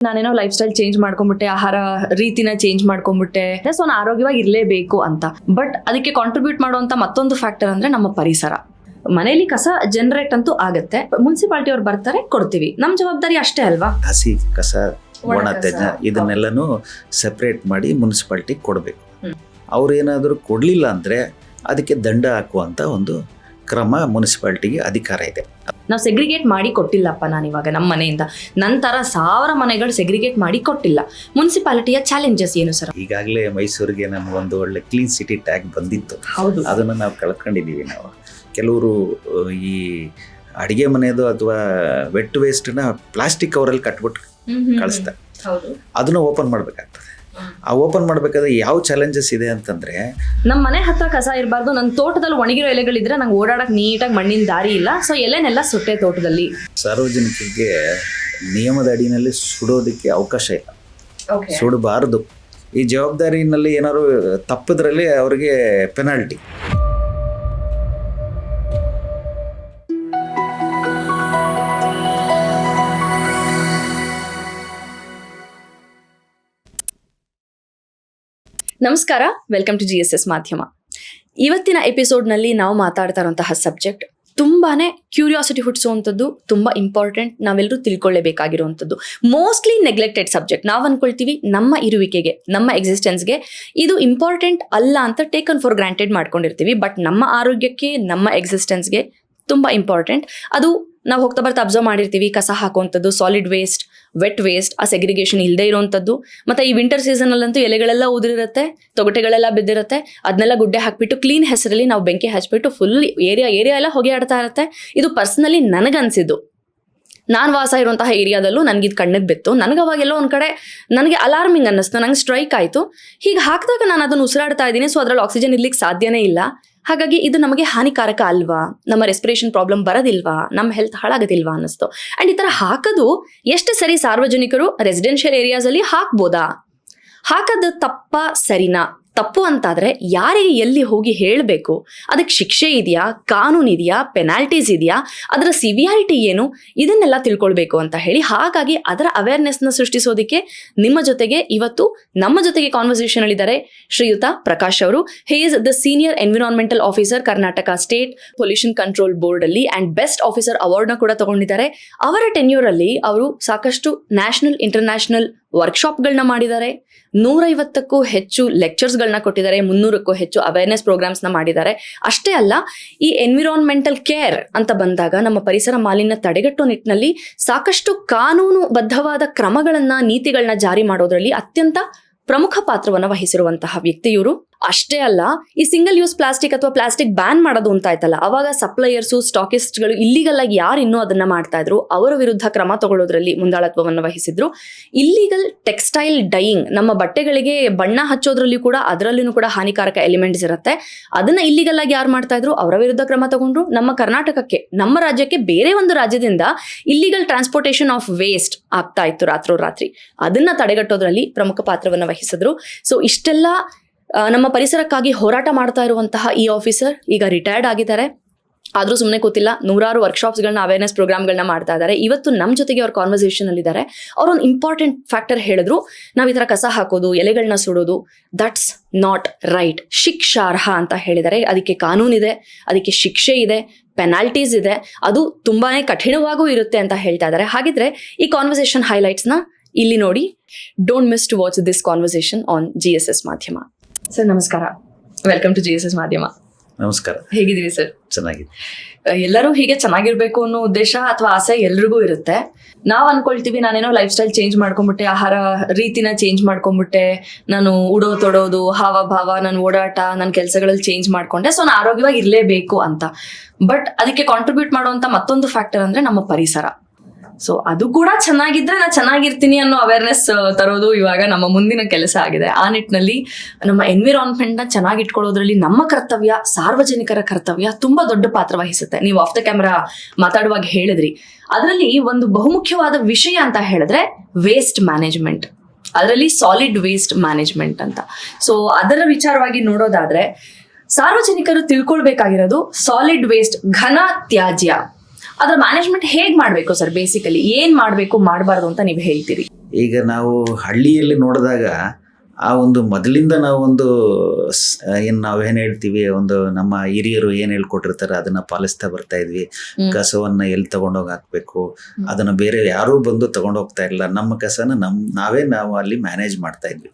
ನಾನೇನೋ life style change ಮಾಡ್ಕೊಂಡ್ಬಿಟ್ಟೆ ಆಹಾರ ರೀತಿನ change ಮಾಡ್ಕೊಂಡ್ಬಿಟ್ಟೆ so ನಾನು ಆರೋಗ್ಯವಾಗಿ ಇರಲೇಬೇಕು ಅಂತ. ಬಟ್ ಅದಕ್ಕೆ ಕಾಂಟ್ರಿಬ್ಯೂಟ್ ಮಾಡುವಂತ ಮತ್ತೊಂದು ಫ್ಯಾಕ್ಟರ್ ಅಂದ್ರೆ ನಮ್ಮ ಪರಿಸರ. ಮನೆಯಲ್ಲಿ ಕಸ ಜನರೇಟ್ ಅಂತೂ ಆಗತ್ತೆ. ಮುನ್ಸಿಪಾಲ್ಟಿ ಅವ್ರು ಬರ್ತಾರೆ ಕೊಡ್ತೀವಿ. ನಮ್ ಜವಾಬ್ದಾರಿ ಅಷ್ಟೇ ಅಲ್ವಾ? ಹಸಿ ಕಸ ಒಣ. ತ್ಯಾಜ್ಯ ಇದನ್ನೆಲ್ಲನೂ ಸೆಪರೇಟ್ ಮಾಡಿ ಮುನ್ಸಿಪಾಲ್ಟಿ ಕೊಡಬೇಕು. ಹ್ಮ್. ಅವ್ರು ಏನಾದರೂ ಕೊಡಲಿಲ್ಲ ಅಂದರೆ ಅದಕ್ಕೆ ದಂಡ ಹಾಕುವಂಥ ಒಂದು ಕ್ರಮ ಮುನ್ಸಿಪಾಲ್ಟಿಗೆ ಅಧಿಕಾರ ಇದೆ. ನಾವು ಸೆಗ್ರಿಗೇಟ್ ಮಾಡಿ ಕೊಟ್ಟಿಲ್ಲಪ್ಪ ನಾನು ಇವಾಗ ನಮ್ಮ ಮನೆಯಿಂದ. ನಂತರ ಸಾವಿರ ಮನೆಗಳು ಸೆಗ್ರಿಗೇಟ್ ಮಾಡಿ ಕೊಟ್ಟಿಲ್ಲ. ಮುನ್ಸಿಪಾಲಿಟಿಯ ಚಾಲೆಂಜಸ್ ಏನು ಸರ್? ಈಗಾಗಲೇ ಮೈಸೂರಿಗೆ ನಮಗೊಂದು ಒಳ್ಳೆ ಕ್ಲೀನ್ ಸಿಟಿ ಟ್ಯಾಗ್ ಬಂದಿತ್ತು. ಹೌದು. ಅದನ್ನು ನಾವು ಕಳ್ಕೊಂಡಿದ್ದೀವಿ ನಾವು. ಕೆಲವರು ಈ ಅಡಿಗೆ ಮನೆಯದು ಅಥವಾ ವೆಟ್ ವೇಸ್ಟ್ನ ಪ್ಲಾಸ್ಟಿಕ್ ಕವರಲ್ಲಿ ಕಟ್ಬಿಟ್ಟು ಕಳಿಸ್ತಾರೆ. ಅದನ್ನು ಓಪನ್ ಮಾಡಬೇಕಾಗ್ತದೆ. ಆ ಓಪನ್ ಮಾಡಬೇಕಾದ್ರೆ ಯಾವ ಚಾಲೆಂಜಸ್ ಇದೆ ಅಂತಂದ್ರೆ ನಮ್ಮ ಮನೆ ಹತ್ರ ಕಸ ಇರಬಾರ್ದು ನನ್ನ ತೋಟದಲ್ಲಿ ಒಣಗಿರೋ ಎಲೆಗಳಿದ್ರೆ ನಂಗೆ ಓಡಾಡಕ್ ನೀಟಾಗಿ ಮಣ್ಣಿನ ದಾರಿ ಇಲ್ಲ. ಸೊ ಎಲೆನೆಲ್ಲ ಸುಟ್ಟೆ ತೋಟದಲ್ಲಿ. ಸಾರ್ವಜನಿಕರಿಗೆ ನಿಯಮದ ಅಡಿನಲ್ಲಿ ಸುಡೋದಕ್ಕೆ ಅವಕಾಶ ಇಲ್ಲ. ಸುಡಬಾರದು. ಈ ಜವಾಬ್ದಾರಿನಲ್ಲಿ ಏನಾದ್ರು ತಪ್ಪಿದ್ರಲ್ಲಿ ಅವರಿಗೆ ಪೆನಾಲ್ಟಿ ನಮಸ್ಕಾರ welcome to G S S ಮಾಧ್ಯಮ ಇವತ್ತಿನ ಎಪಿಸೋಡ್ನಲ್ಲಿ ನಾವು ಮಾತಾಡ್ತಾ ಇರುವಂತಹ ಸಬ್ಜೆಕ್ಟ್ ತುಂಬಾನೇ ಕ್ಯೂರಿಯಾಸಿಟಿ ಹುಟ್ಟಿಸುವಂಥದ್ದು ತುಂಬ ಇಂಪಾರ್ಟೆಂಟ್ ನಾವೆಲ್ಲರೂ ತಿಳ್ಕೊಳ್ಳೇಬೇಕಾಗಿರುವಂಥದ್ದು ಮೋಸ್ಟ್ಲಿ ನೆಗ್ಲೆಕ್ಟೆಡ್ ಸಬ್ಜೆಕ್ಟ್ ನಾವು ಅನ್ಕೊಳ್ತೀವಿ ನಮ್ಮ ಇರುವಿಕೆಗೆ, ನಮ್ಮ ಎಕ್ಸಿಸ್ಟೆನ್ಸ್ಗೆ ಇದು ಇಂಪಾರ್ಟೆಂಟ್ ಅಲ್ಲ ಅಂತ ಟೇಕನ್ ಫಾರ್ ಗ್ರಾಂಟೆಡ್ ಮಾಡ್ಕೊಂಡಿರ್ತೀವಿ. ಬಟ್ ನಮ್ಮ ಆರೋಗ್ಯಕ್ಕೆ, ನಮ್ಮ ಎಕ್ಸಿಸ್ಟೆನ್ಸ್ಗೆ ತುಂಬ ಇಂಪಾರ್ಟೆಂಟ್ ಅದು ನಾವು ಹೋಗ್ತಾ ಬರ್ತಾ ಅಬ್ಸರ್ವ್ ಮಾಡಿರ್ತೀವಿ, ಕಸ ಹಾಕುವಂಥದ್ದು ಸಾಲಿಡ್ ವೇಸ್ಟ್ ವೆಟ್ ವೇಸ್ಟ್ ಆ ಸೆಗ್ರಿಗೇಷನ್ ಇಲ್ಲದೆ ಇರುವಂಥದ್ದು ಮತ್ತು ಈ ವಿಂಟರ್ ಸೀಸನಲ್ಲಂತೂ ಎಲೆಗಳೆಲ್ಲ ಉದುರಿರುತ್ತೆ ತೊಗಟೆಗಳೆಲ್ಲ ಬಿದ್ದಿರುತ್ತೆ. ಅದನ್ನೆಲ್ಲ ಗುಡ್ಡೆ ಹಾಕಿಬಿಟ್ಟು ಕ್ಲೀನ್ ಹೆಸರಲ್ಲಿ ನಾವು ಬೆಂಕಿ ಹಚ್ಬಿಟ್ಟು ಫುಲ್ ಏರಿಯಾ ಏರಿಯಾ ಎಲ್ಲ ಹೊಗೆ ಆಡ್ತಾ ಇರುತ್ತೆ. ಇದು ಪರ್ಸನಲಿ ನನಗನ್ಸಿದ್ದು. ನಾನು ವಾಸ ಇರುವಂತಹ ಏರಿಯಾದಲ್ಲೂ ನನಗೆ ಇದು ಕಣ್ಣಿಗೆ ಬಿತ್ತು. ನನಗೆ ಅವಾಗೆಲ್ಲೋ ಒಂದು ಕಡೆ ನನಗೆ ಅಲಾರ್ಮಿಂಗ್ ಅನ್ನಿಸ್ತು. ನಂಗೆ ಸ್ಟ್ರೈಕ್ ಆಯಿತು. ಹೀಗೆ ಹಾಕಿದಾಗ ನಾನು ಅದನ್ನು ಉಸಿರಾಡ್ತಾ ಇದ್ದೀನಿ. ಸೊ ಅದರಲ್ಲಿ ಆಕ್ಸಿಜನ್ ಇರ್ಲಿಕ್ಕೆ ಸಾಧ್ಯನೇ ಇಲ್ಲ. ಹಾಗಾಗಿ ಇದು ನಮಗೆ ಹಾನಿಕಾರಕ ಅಲ್ವಾ? ನಮ್ಮ ರೆಸ್ಪಿರೇಷನ್ ಪ್ರಾಬ್ಲಮ್ ಬರೋದಿಲ್ವಾ? ನಮ್ಮ ಹೆಲ್ತ್ ಹಾಳಾಗೋದಿಲ್ವಾ ಅನ್ನಿಸ್ತು. ಆ್ಯಂಡ್ ಈ ಥರ ಹಾಕೋದು ಎಷ್ಟು ಸರಿ ಸಾರ್ವಜನಿಕರು ರೆಸಿಡೆನ್ಷಿಯಲ್ ಏರಿಯಾಸಲ್ಲಿ ಹಾಕ್ಬೋದಾ? ಹಾಕೋದು ತಪ್ಪ ಸರಿನಾ? ತಪ್ಪು ಅಂತಾದರೆ ಯಾರಿಗೆ ಎಲ್ಲಿ ಹೋಗಿ ಹೇಳಬೇಕು? ಅದಕ್ಕೆ ಶಿಕ್ಷೆ ಇದೆಯಾ? ಕಾನೂನು ಇದೆಯಾ? ಪೆನಾಲ್ಟೀಸ್ ಇದೆಯಾ? ಅದರ ಸಿವಿಯಾರಿಟಿ ಏನು? ಇದನ್ನೆಲ್ಲ ತಿಳ್ಕೊಳ್ಬೇಕು ಅಂತ ಹೇಳಿ ಹಾಗಾಗಿ ಅದರ ಅವೇರ್ನೆಸ್ನ ಸೃಷ್ಟಿಸೋದಕ್ಕೆ ನಿಮ್ಮ ಜೊತೆಗೆ ಇವತ್ತು ನಮ್ಮ ಜೊತೆಗೆ ಕಾನ್ವರ್ಸೇಷನ್ ಇದ್ದಾರೆ ಶ್ರೀಯುತ ಪ್ರಕಾಶ್ ಅವರು. He is the senior environmental officer Karnataka state pollution control board ಅಲ್ಲಿ ಅಂಡ್ ಬೆಸ್ಟ್ ಆಫೀಸರ್ ಅವಾರ್ಡ್ನ ಕೂಡ ತಗೊಂಡಿದ್ದಾರೆ. ಅವರ ಟೆನ್ಯೂರ್ ಅಲ್ಲಿ ಅವರು ಸಾಕಷ್ಟು ನ್ಯಾಷನಲ್ ಇಂಟರ್ನ್ಯಾಷನಲ್ ವರ್ಕ್ಶಾಪ್ಗಳನ್ನ ಮಾಡಿದ್ದಾರೆ. ನೂರೈವತ್ತಕ್ಕೂ ಹೆಚ್ಚು ಲೆಕ್ಚರ್ಸ್ಗಳನ್ನ ಕೊಟ್ಟಿದ್ದಾರೆ. ಮುನ್ನೂರಕ್ಕೂ ಹೆಚ್ಚು ಅವೇರ್ನೆಸ್ ಪ್ರೋಗ್ರಾಮ್ಸ್ನ ಮಾಡಿದ್ದಾರೆ. ಅಷ್ಟೇ ಅಲ್ಲ, ಈ ಎನ್ವಿರಾನ್ಮೆಂಟಲ್ ಕೇರ್ ಅಂತ ಬಂದಾಗ ನಮ್ಮ ಪರಿಸರ ಮಾಲಿನ್ಯ ತಡೆಗಟ್ಟುವ ನಿಟ್ಟಿನಲ್ಲಿ ಸಾಕಷ್ಟು ಕಾನೂನುಬದ್ಧವಾದ ಕ್ರಮಗಳನ್ನ, ನೀತಿಗಳನ್ನ ಜಾರಿ ಮಾಡೋದ್ರಲ್ಲಿ ಅತ್ಯಂತ ಪ್ರಮುಖ ಪಾತ್ರವನ್ನು ವಹಿಸಿರುವಂತಹ ವ್ಯಕ್ತಿ ಇವರು ಅಷ್ಟೇ ಅಲ್ಲ, ಈ ಸಿಂಗಲ್ ಯೂಸ್ ಪ್ಲಾಸ್ಟಿಕ್ ಅಥವಾ ಪ್ಲಾಸ್ಟಿಕ್ ಬ್ಯಾನ್ ಮಾಡೋದು ಅಂತ ಆಯ್ತಲ್ಲ ಅವಾಗ ಸಪ್ಲೈಯರ್ಸು ಸ್ಟಾಕಿಸ್ಟ್ಗಳು ಇಲ್ಲಿಗಲ್ ಆಗಿ ಯಾರು ಇನ್ನೂ ಅದನ್ನ ಮಾಡ್ತಾ ಇದ್ರು, ಅವರ ವಿರುದ್ಧ ಕ್ರಮ ತಗೊಳ್ಳೋದ್ರಲ್ಲಿ ಮುಂದಾಳತ್ವವನ್ನು ವಹಿಸಿದ್ರು. ಇಲ್ಲಿಗಲ್ ಟೆಕ್ಸ್ಟೈಲ್ ಡೈಯಿಂಗ್ ನಮ್ಮ ಬಟ್ಟೆಗಳಿಗೆ ಬಣ್ಣ ಹಚ್ಚೋದ್ರಲ್ಲಿ ಕೂಡ ಅದರಲ್ಲಿನೂ ಕೂಡ ಹಾನಿಕಾರಕ ಎಲಿಮೆಂಟ್ಸ್ ಇರುತ್ತೆ. ಅದನ್ನ ಇಲ್ಲಿಗಲ್ ಆಗಿ ಯಾರು ಮಾಡ್ತಾ ಇದ್ರು, ಅವರ ವಿರುದ್ಧ ಕ್ರಮ ತಗೊಂಡ್ರು. ನಮ್ಮ ಕರ್ನಾಟಕಕ್ಕೆ, ನಮ್ಮ ರಾಜ್ಯಕ್ಕೆ ಬೇರೆ ಒಂದು ರಾಜ್ಯದಿಂದ ಇಲ್ಲಿಗಲ್ ಟ್ರಾನ್ಸ್ಪೋರ್ಟೇಷನ್ ಆಫ್ ವೇಸ್ಟ್ ಆಗ್ತಾ ಇತ್ತು ರಾತ್ರೋರಾತ್ರಿ. ಅದನ್ನ ತಡೆಗಟ್ಟೋದ್ರಲ್ಲಿ ಪ್ರಮುಖ ಪಾತ್ರವನ್ನು ವಹಿಸಿದ್ರು. ಸೊ ಇಷ್ಟೆಲ್ಲ ನಮ್ಮ ಪರಿಸರಕ್ಕಾಗಿ ಹೋರಾಟ ಮಾಡ್ತಾ ಇರುವಂತಹ ಈ ಆಫೀಸರ್ ಈಗ ರಿಟೈರ್ಡ್ ಆಗಿದ್ದಾರೆ. ಆದರೂ ಸುಮ್ಮನೆ ಗೊತ್ತಿಲ್ಲ ನೂರಾರು ವರ್ಕ್ಶಾಪ್ಸ್ಗಳನ್ನ ಅವೇರ್ನೆಸ್ ಪ್ರೋಗ್ರಾಮ್ಗಳನ್ನ ಮಾಡ್ತಾ ಇದ್ದಾರೆ. ಇವತ್ತು ನಮ್ಮ ಜೊತೆಗೆ ಅವ್ರ ಕಾನ್ವರ್ಸೇಷನ್ ಅಲ್ಲಿ ಇದ್ದಾರೆ ಅವ್ರೊಂದು ಇಂಪಾರ್ಟೆಂಟ್ ಫ್ಯಾಕ್ಟರ್ ಹೇಳಿದ್ರು. ನಾವು ಈ ಥರ ಕಸ ಹಾಕೋದು ಎಲೆಗಳನ್ನ ಸುಡೋದು ದಟ್ಸ್ ನಾಟ್ ರೈಟ್ ಶಿಕ್ಷಾರ್ಹ ಅಂತ ಹೇಳಿದ್ದಾರೆ. ಅದಕ್ಕೆ ಕಾನೂನಿದೆ ಅದಕ್ಕೆ ಶಿಕ್ಷೆ ಇದೆ ಪೆನಾಲ್ಟೀಸ್ ಇದೆ. ಅದು ತುಂಬಾನೇ ಕಠಿಣವಾಗೂ ಇರುತ್ತೆ ಅಂತ ಹೇಳ್ತಾ ಇದ್ದಾರೆ. ಹಾಗಿದ್ರೆ ಈ ಕಾನ್ವರ್ಸೇಷನ್ ಹೈಲೈಟ್ಸ್ನ ಇಲ್ಲಿ ನೋಡಿ don't miss to watch this conversation on G S S Madhyama sir ನಮಸ್ಕಾರ. Welcome to G S S Madhyama ನಮಸ್ಕಾರ. ಹೇಗಿದ್ದೀವಿ ಸರ್? ಚೆನ್ನಾಗಿದೆ ಎಲ್ಲರೂ ಹೀಗೆ ಚೆನ್ನಾಗಿರ್ಬೇಕು ಅನ್ನೋ ಉದ್ದೇಶ ಅಥವಾ ಆಸೆ ಎಲ್ರಿಗೂ ಇರುತ್ತೆ. ನಾವ್ ಅನ್ಕೊಳ್ತೀವಿ ನಾನೇನೋ ಲೈಫ್ ಸ್ಟೈಲ್ ಚೇಂಜ್ ಮಾಡ್ಕೊಂಬಿಟ್ಟೆ ಆಹಾರ ರೀತಿನ ಚೇಂಜ್ ಮಾಡ್ಕೊಂಡ್ಬಿಟ್ಟೆ ನಾನು ಉಡೋ ತೊಡೋದು ಹಾವಭಾವ ನನ್ನ ಓಡಾಟ ನನ್ನ ಕೆಲಸಗಳಲ್ಲಿ ಚೇಂಜ್ ಮಾಡ್ಕೊಂಡೆ ಸೊ ನಾನು ಆರೋಗ್ಯವಾಗಿ ಇರಲೇಬೇಕು ಅಂತ. ಬಟ್ ಅದಕ್ಕೆ ಕಾಂಟ್ರಿಬ್ಯೂಟ್ ಮಾಡುವಂತ ಮತ್ತೊಂದು ಫ್ಯಾಕ್ಟರ್ ಅಂದ್ರೆ ನಮ್ಮ ಪರಿಸರ. ಸೊ ಅದು ಕೂಡ ಚೆನ್ನಾಗಿದ್ರೆ ನಾ ಚೆನ್ನಾಗಿರ್ತೀನಿ ಅನ್ನೋ ಅವೇರ್ನೆಸ್ ತರೋದು ಇವಾಗ ನಮ್ಮ ಮುಂದಿನ ಕೆಲಸ ಆಗಿದೆ. ಆ ನಿಟ್ಟಿನಲ್ಲಿ ನಮ್ಮ ಎನ್ವಿರಾನ್ಮೆಂಟ್ನ ಚೆನ್ನಾಗಿ ಇಟ್ಕೊಳ್ಳೋದ್ರಲ್ಲಿ ನಮ್ಮ ಕರ್ತವ್ಯ, ಸಾರ್ವಜನಿಕರ ಕರ್ತವ್ಯ ತುಂಬಾ ದೊಡ್ಡ ಪಾತ್ರ ವಹಿಸುತ್ತೆ. ನೀವು ಆಫ್ ದ ಕ್ಯಾಮ್ರಾ ಮಾತಾಡುವಾಗ ಹೇಳಿದ್ರಿ. ಅದರಲ್ಲಿ ಒಂದು ಬಹುಮುಖ್ಯವಾದ ವಿಷಯ ಅಂತ ಹೇಳಿದ್ರೆ ವೇಸ್ಟ್ ಮ್ಯಾನೇಜ್ಮೆಂಟ್ ಅದರಲ್ಲಿ ಸಾಲಿಡ್ ವೇಸ್ಟ್ ಮ್ಯಾನೇಜ್ಮೆಂಟ್ ಅಂತ. ಸೊ ಅದರ ವಿಚಾರವಾಗಿ ನೋಡೋದಾದ್ರೆ, ಸಾರ್ವಜನಿಕರು ತಿಳ್ಕೊಳ್ಬೇಕಾಗಿರೋದು ಸಾಲಿಡ್ ವೇಸ್ಟ್ ಘನ ತ್ಯಾಜ್ಯ. ಅದರ ಮ್ಯಾನೇಜ್ಮೆಂಟ್ ಹೇಗ್ ಮಾಡ್ಬೇಕು ಸರ್ ಬೇಸಿಕಲಿ ಏನ್ ಮಾಡ್ಬೇಕು, ಮಾಡಬಾರ್ದು ಅಂತ ನೀವು ಹೇಳ್ತೀರಿ? ಈಗ ನಾವು ಹಳ್ಳಿಯಲ್ಲಿ ನೋಡಿದಾಗ ಆ ಒಂದು ಮೊದಲಿಂದ ನಾವು ಒಂದು ಏನು ನಾವೇನು ಹೇಳ್ತೀವಿ ಒಂದು ನಮ್ಮ ಹಿರಿಯರು ಏನು ಹೇಳ್ಕೊಟ್ಟಿರ್ತಾರೆ ಅದನ್ನ ಪಾಲಿಸ್ತಾ ಬರ್ತಾ ಇದ್ವಿ. ಕಸವನ್ನ ಎಲ್ಲಿ ತಗೊಂಡೋಗಿ ಹಾಕ್ಬೇಕು. ಅದನ್ನ ಬೇರೆ ಯಾರೂ ಬಂದು ತಗೊಂಡೋಗ್ತಾ ಇಲ್ಲ ನಮ್ಮ ಕಸನ ನಮ್ ನಾವೇ ನಾವು ಅಲ್ಲಿ ಮ್ಯಾನೇಜ್ ಮಾಡ್ತಾ ಇದ್ವಿ.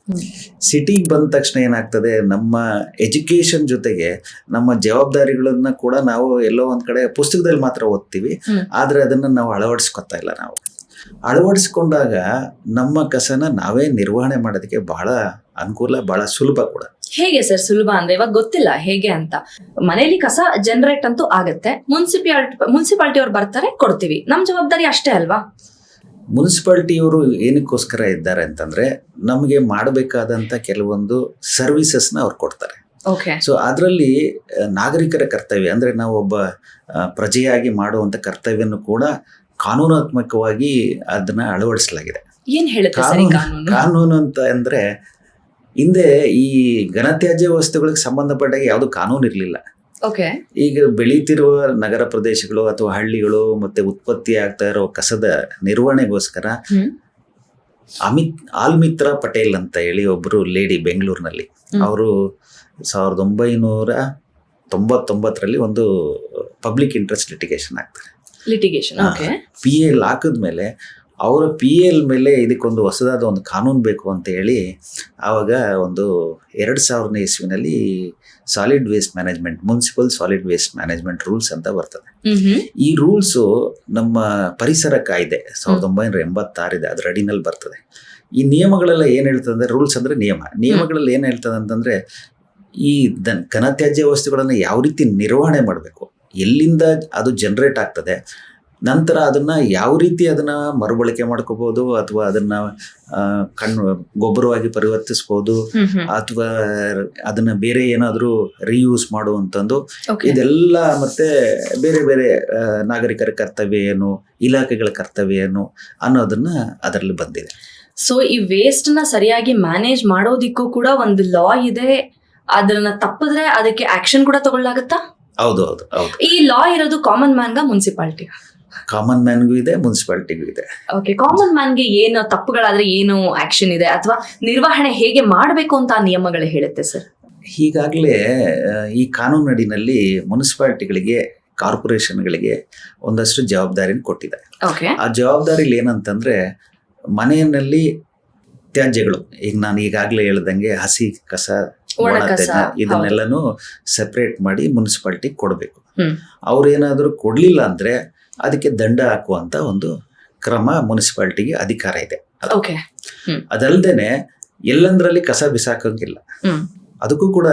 ಸಿಟಿಗೆ ಬಂದ ತಕ್ಷಣ ಏನಾಗ್ತದೆ ನಮ್ಮ ಎಜುಕೇಶನ್ ಜೊತೆಗೆ ನಮ್ಮ ಜವಾಬ್ದಾರಿಗಳನ್ನ ಕೂಡ ನಾವು ಎಲ್ಲೋ ಒಂದ್ ಕಡೆ ಪುಸ್ತಕದಲ್ಲಿ ಮಾತ್ರ ಓದ್ತೀವಿ. ಆದ್ರೆ ಅದನ್ನ ನಾವು ಅಳವಡಿಸ್ಕೊತಾ ಇಲ್ಲ ನಾವು ಅಳವಡಿಸ್ಕೊಂಡಾಗ ನಮ್ಮ ಕಸನ ನಾವೇ ನಿರ್ವಹಣೆ ಮಾಡೋದಕ್ಕೆ ಬಹಳ ಅನುಕೂಲ ಬಹಳ ಸುಲಭ ಕೂಡ. ಹೇಗೆ ಸರ್ ಸುಲಭ ಅಂದ್ರೆ ಇವಾಗ ಗೊತ್ತಿಲ್ಲ ಹೇಗೆ ಅಂತ. ಮನೆಯಲ್ಲಿ ಕಸ ಜನರೇಟ್ ಅಂತೂ ಆಗತ್ತೆ. ಮುನ್ಸಿಪಾಲಿಟಿ ಮುನ್ಸಿಪಾಲಿಟಿ ಅವ್ರು ಬರ್ತಾರೆ ಕೊಡ್ತೀವಿ. ನಮ್ಮ ಜವಾಬ್ದಾರಿ ಅಷ್ಟೇ ಅಲ್ವಾ? ಮುನ್ಸಿಪಾಲ್ಟಿಯವರು ಏನಕ್ಕೋಸ್ಕರ ಇದ್ದಾರೆ ಅಂತಂದ್ರೆ ನಮಗೆ ಮಾಡಬೇಕಾದಂತ ಕೆಲವೊಂದು ಸರ್ವಿಸಸ್ನ ಅವ್ರು ಕೊಡ್ತಾರೆ. ಓಕೆ ಸೊ ಅದರಲ್ಲಿ ನಾಗರಿಕರ ಕರ್ತವ್ಯ ಅಂದ್ರೆ ನಾವು ಒಬ್ಬ ಪ್ರಜೆಯಾಗಿ ಮಾಡುವಂಥ ಕರ್ತವ್ಯವನ್ನು ಕೂಡ ಕಾನೂನಾತ್ಮಕವಾಗಿ ಅದನ್ನ ಅಳವಡಿಸಲಾಗಿದೆ. ಏನ್ ಹೇಳುತ್ತೆ ಕಾನೂನು ಅಂತ ಅಂದ್ರೆ ಹಿಂದೆ ಈ ಘನತ್ಯಾಜ್ಯ ವಸ್ತುಗಳಿಗೆ ಸಂಬಂಧಪಟ್ಟ ಯಾವುದು ಕಾನೂನು ಇರಲಿಲ್ಲ. ಈಗ ಬೆಳೀತಿರುವ ನಗರ ಪ್ರದೇಶಗಳು ಅಥವಾ ಹಳ್ಳಿಗಳು ಮತ್ತೆ ಉತ್ಪತ್ತಿ ಆಗ್ತಾ ಇರೋ ಕಸದ ನಿರ್ವಹಣೆಗೋಸ್ಕರ. ಅಮಿತ್ ಆಲ್ಮಿತ್ರ ಪಟೇಲ್ ಅಂತ ಹೇಳಿ ಒಬ್ರು ಲೇಡಿ ಬೆಂಗಳೂರಿನಲ್ಲಿ. ಅವರು ಸಾವಿರದ ಒಂಬೈನೂರ ತೊಂಬತ್ತೊಂಬತ್ತರಲ್ಲಿ ಒಂದು ಪಬ್ಲಿಕ್ ಇಂಟ್ರೆಸ್ಟ್ ಲಿಟಿಗೇಷನ್ ಆಗ್ತಾರೆ ಲಿಟಿಗೇಷನ್ ಪಿ ಎಲ್ ಹಾಕಿದ್ಮೇಲೆ ಅವರ ಪಿ ಎಲ್ ಮೇಲೆ ಇದಕ್ಕೊಂದು ಹೊಸದಾದ ಒಂದು ಕಾನೂನು ಬೇಕು ಅಂತ ಹೇಳಿ ಆವಾಗ ಒಂದು ಎರಡು ಸಾವಿರನೇ ಇಸ್ವಿನಲ್ಲಿ solid waste management municipal solid waste management rules ಅಂತ ಬರ್ತದೆ. ಈ ರೂಲ್ಸು ನಮ್ಮ ಪರಿಸರ ಕಾಯ್ದೆ ಸಾವಿರದ ಒಂಬೈನೂರ ಎಂಬತ್ತಾರಿದೆ ಅದ್ರ ಅಡಿನಲ್ಲಿ ಬರ್ತದೆ. ಈ ನಿಯಮಗಳೆಲ್ಲ ಏನು ಹೇಳ್ತದೆ ಅಂದ್ರೆ ರೂಲ್ಸ್ ಅಂದ್ರೆ ನಿಯಮ. ನಿಯಮಗಳಲ್ಲಿ ಏನು ಹೇಳ್ತದೆ ಅಂತಂದ್ರೆ ಈ ದನ್ ಘನತ್ಯಾಜ್ಯ ವಸ್ತುಗಳನ್ನು ಯಾವ ರೀತಿ ನಿರ್ವಹಣೆ ಮಾಡಬೇಕು ಎಲ್ಲಿಂದ ಅದು ಜನರೇಟ್ ಆಗ್ತದೆ ನಂತರ ಅದನ್ನ ಯಾವ ರೀತಿ ಅದನ್ನ ಮರುಬಳಕೆ ಮಾಡ್ಕೋಬಹುದು ಅಥವಾ ಅದನ್ನ ಕಣ್ಣು ಗೊಬ್ಬರವಾಗಿ ಪರಿವರ್ತಿಸ್ಬೋದು ಅಥವಾ ಅದನ್ನ ಬೇರೆ ಏನಾದರೂ ರಿಯೂಸ್ ಮಾಡುವಂತಂದು ಇದೆಲ್ಲ ಮತ್ತೆ ಬೇರೆ ಬೇರೆ ನಾಗರಿಕರ ಕರ್ತವ್ಯ ಏನು ಇಲಾಖೆಗಳ ಕರ್ತವ್ಯ ಏನು ಅನ್ನೋದನ್ನ ಅದರಲ್ಲಿ ಬಂದಿದೆ. ಸೊ ಈ ವೇಸ್ಟ್ನ ಸರಿಯಾಗಿ ಮ್ಯಾನೇಜ್ ಮಾಡೋದಿಕ್ಕೂ ಕೂಡ ಒಂದು ಲಾ ಇದೆ. ಅದನ್ನ ತಪ್ಪಿದ್ರೆ ಅದಕ್ಕೆ ಆಕ್ಷನ್ ಕೂಡ ತಗೊಳ್ಳಾಗತ್ತಾ? ಹೌದು ಹೌದು ಹೌದು. ಈ ಲಾ ಇರೋದು ಕಾಮನ್ ಮ್ಯಾನ್ಗ ಮುನ್ಸಿಪಾಲ್ಟಿ ಕಾಮನ್ ಮ್ಯಾನ್ಗೂ ಇದೆ ಮುನ್ಸಿಪಾಲ್ಟಿಗೂ ಇದೆ. ಓಕೆ ಕಾಮನ್ ಮ್ಯಾನ್ಗೆ ಏನು ತಪ್ಪುಗಳಾದ್ರೆ ಏನು ಆಕ್ಷನ್ ಇದೆ ಅಥವಾ ನಿರ್ವಹಣೆ ಹೇಗೆ ಮಾಡಬೇಕು ಅಂತ ಆ ನಿಯಮಗಳು ಹೇಳುತ್ತೆ ಸರ್ ಹೀಗಾಗಲೇ ಈ ಕಾನೂನಡಿನಲ್ಲಿ ಮುನ್ಸಿಪಾಲ್ಟಿಗಳಿಗೆ ಕಾರ್ಪೊರೇಷನ್ಗಳಿಗೆ ಒಂದಷ್ಟು ಜವಾಬ್ದಾರಿನ ಕೊಟ್ಟಿದೆ ಓಕೆ ಆ ಜವಾಬ್ದಾರಿಲಿ ಏನಂತಂದ್ರೆ ಮನೆಯಲ್ಲಿ ತ್ಯಾಜ್ಯಗಳು ಈಗ ನಾನು ಈಗಾಗಲೇ ಹೇಳ್ದಂಗೆ ಹಸಿ ಕಸ ಇದನ್ನೆಲ್ಲನೂ ಸೆಪರೇಟ್ ಮಾಡಿ ಮುನ್ಸಿಪಾಲ್ಟಿ ಕೊಡಬೇಕು. ಅವ್ರೇನಾದರೂ ಕೊಡಲಿಲ್ಲ ಅಂದ್ರೆ ಅದಕ್ಕೆ ದಂಡ ಹಾಕುವಂತ ಒಂದು ಕ್ರಮ ಮುನ್ಸಿಪಾಲ್ಟಿಗೆ ಅಧಿಕಾರ ಇದೆ. ಅದಲ್ದೇನೆ ಎಲ್ಲಂದ್ರಲ್ಲಿ ಕಸ ಬಿಸಾಕಂಗಿಲ್ಲ. ಅದಕ್ಕೂ ಕೂಡ